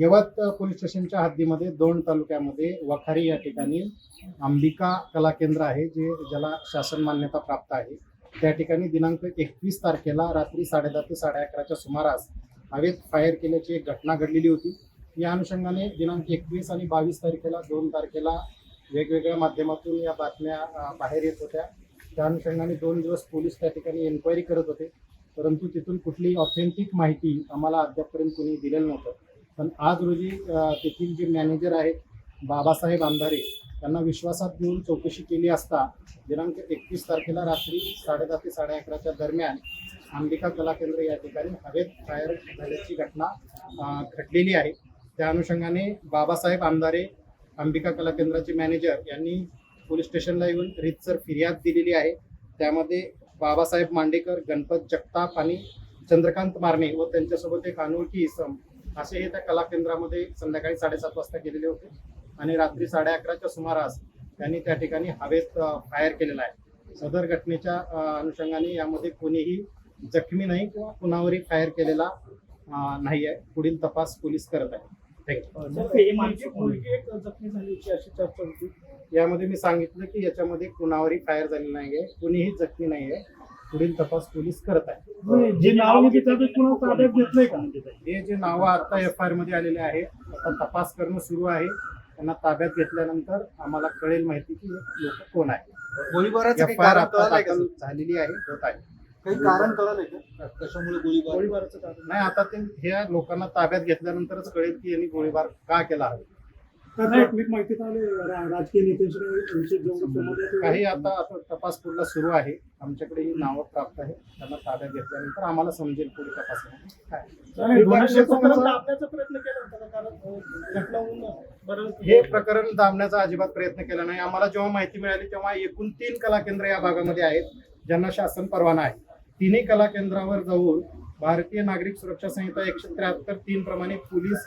यवत police स्टेशनच्या हद्दीमध्ये दोन तालुक्यामध्ये वखारी या ठिकाणी अंबिका कला केंद्र आहे जे ज्याला शासन मान्यता प्राप्त आहे. त्या ठिकाणी दिनांक एकवीस तारखेला रात्री साडेदहा ते साडे अकराच्या सुमारास हवेत फायर केल्याची एक घटना घडलेली होती. या अनुषंगाने दिनांक एकवीस आणि बावीस तारखेला दोन तारखेला वेगवेगळ्या माध्यमातून या बातम्या बाहेर येत होत्या. त्या अनुषंगाने दोन दिवस पोलीस त्या ठिकाणी एन्क्वायरी करत होते. परंतु तिथून कुठलीही ऑथेंटिक माहिती आम्हाला अद्यापपर्यंत कोणी दिलेलं नव्हतं. पण आज रोजी तेथील जे मॅनेजर आहेत बाबासाहेब अंधारे त्यांना विश्वासात घेऊन चौकशी केली असता दिनांक एकतीस तारखेला रात्री साडेदहा ते साडे अकराच्या दरम्यान अंबिका कला केंद्र या ठिकाणी हवेत फायर झाल्याची घटना घडलेली आहे. त्या अनुषंगाने बाबासाहेब आमदारे अंबिका कला केंद्राचे मॅनेजर यांनी पोलीस स्टेशनला येऊन रीतसर फिर्याद दिलेली आहे. त्यामध्ये बाबासाहेब मांडेकर गणपत जगताप आणि चंद्रकांत मारणे व त्यांच्यासोबत एक अनोळखी इसम असे हे त्या कला केंद्रामध्ये संध्याकाळी साडेसात वाजता गेलेले होते. आणि रात्री साडे अकराच्या सुमारास त्यांनी त्या ठिकाणी हवेत फायर केलेला आहे. सदर घटनेच्या अनुषंगाने यामध्ये कोणीही जखमी नाही किंवा कुणावरही फायर केलेला नाही आहे. पुढील तपास पोलीस करत आहे थँक्यू सर, ही मुलगी मुलगी एक जखमी झाली होती अशी चर्चा होती. यामध्ये मी सांगितलं की याच्यामध्ये कुणावरही फायर झालेला नाहीये. कुणीही जखमी नाहीये. पुढील तपास पोलीस करत आहे नाही, जे नाव ताब्यात घेतलंय का? हे जे नावं आता एफ आय आरमध्ये आलेले आहे आता तपास करणं सुरू आहे. त्यांना ताब्यात घेतल्यानंतर आम्हाला कळेल माहिती की लोक कोण आहे गोळीबाराचं एफ आय आर आता दाखल? झालेली आहे होत आहे. काही कारण कळालंय का? कशामुळे गोळीबार? गोळीबाराचं कारण नाही आता ते ह्या लोकांना ताब्यात घेतल्यानंतरच कळेल की यांनी गोळीबार का केला आहे. प्राथमिक राजकीय नेत्यांशी काही आता आता तपास पुढला सुरू आहे. आमच्याकडे ही नावं प्राप्त आहे त्यांना ताब्यात घेतल्यानंतर आम्हाला समजेल पुढे बरं हे प्रकरण दाबण्याचा अजिबात प्रयत्न केला नाही. आम्हाला जेव्हा माहिती मिळाली तेव्हा एकूण तीन कला केंद्र या भागामध्ये आहेत ज्यांना शासन परवाना आहे. तिन्ही कला केंद्रावर जाऊन भारतीय नागरिक सुरक्षा संहिता एकशे त्र्याहत्तर तीन प्रमाणे पोलीस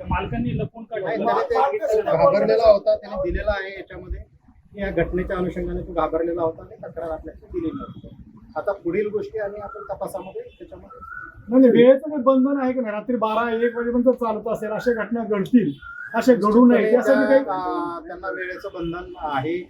मालकांनी लपून घाबरलेला होता त्याने दिलेला आहे याच्यामध्ये. की या घटनेच्या अनुषंगाने तो घाबरलेला होता आणि तक्रार आपल्याकडे दिलेली होती. आता पुढील गोष्टी आणि आपण तपासामध्ये त्याच्यामध्ये म्हणजे वेळेचं काही बंधन आहे का नाही? रात्री बारा एक वाजेपर्यंत चालत असेल अशा घटना घडतील असे घडू नये यासाठी काही त्या- त्यांना वेळेचं बंधन आहे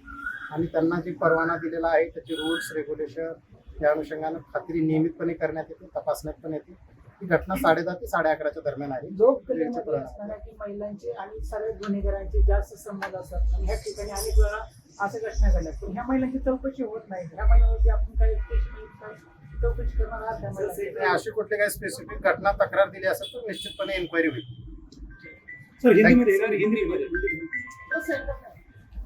आणि त्यांना जे परवाना दिलेला आहे त्याचे रूल्स रेग्युलेशन त्या अनुषंगानं खात्री नियमितपणे करण्यात येते तपासण्यात पण येते. ही घटना साडेदहा ते साडे अकराच्या दरम्यान आहे. जो वेळेचं कलेमध्ये परवाना. असताना की महिलांचे आणि सर्व गुन्हेगारांचे जास्त संबंध असतात. आणि ह्या ठिकाणी अनेक वेळा अशा घटना घडल्या पण ह्या महिलांची चौकशी होत नाही. ह्या महिलांवरती आपण काही चौकशी करणार आहात त्या अशी कुठली काही स्पेसिफिक घटना तक्रार दिली असेल तर निश्चितपणे एन्क्वायरी होईल. सर हिंदीमध्ये